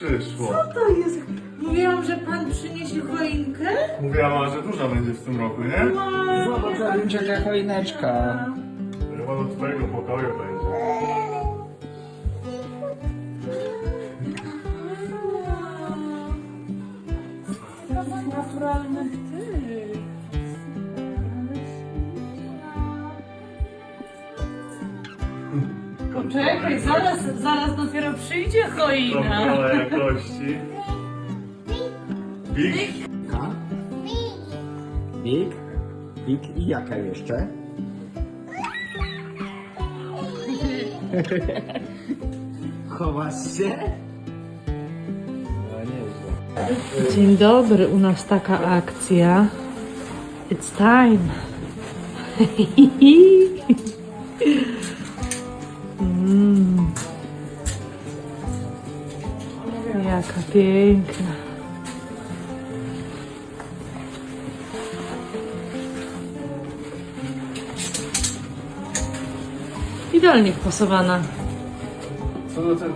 Przyszło. To jest. Mówiłam, że pan przyniesie choinkę? Mówiła mama, że duża będzie w tym roku, nie? Zobacz, Arincie, jaka choineczka. Chyba do twojego pokoju będzie. Naturalnych Poczekaj, zaraz, zaraz dopiero przyjdzie choina. Kontrola jakości. Big? Big? Big i jaka jeszcze? Chowasz się? Dzień dobry, u nas taka akcja. It's time. Jaka piękna. Idealnie wpasowana. Co do ten?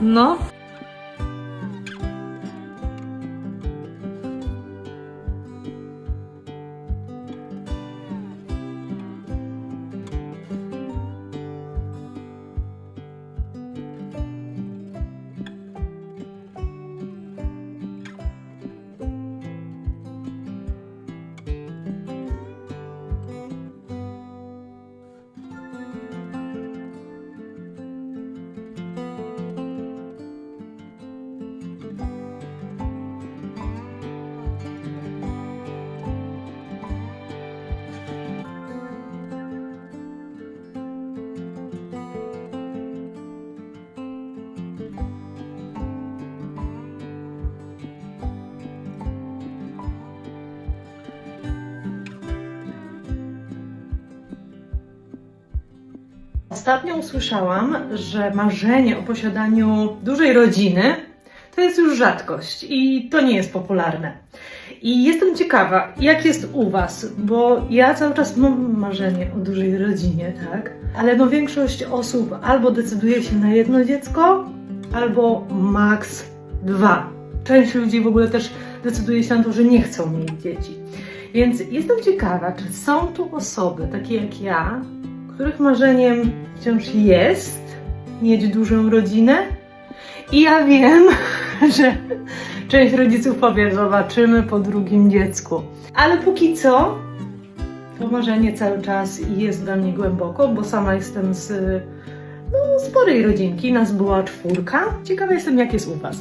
No. Ostatnio usłyszałam, że marzenie o posiadaniu dużej rodziny to jest już rzadkość i to nie jest popularne. I jestem ciekawa, jak jest u Was, bo ja cały czas mam marzenie o dużej rodzinie, tak? Ale no większość osób albo decyduje się na jedno dziecko, albo maks dwa. Część ludzi w ogóle też decyduje się na to, że nie chcą mieć dzieci. Więc jestem ciekawa, czy są tu osoby takie jak ja, których marzeniem wciąż jest mieć dużą rodzinę. I ja wiem, że część rodziców powie, zobaczymy po drugim dziecku. Ale póki co, to marzenie cały czas jest dla mnie głęboko, bo sama jestem z no, sporej rodzinki, nas była czwórka. Ciekawa jestem, jak jest u Was.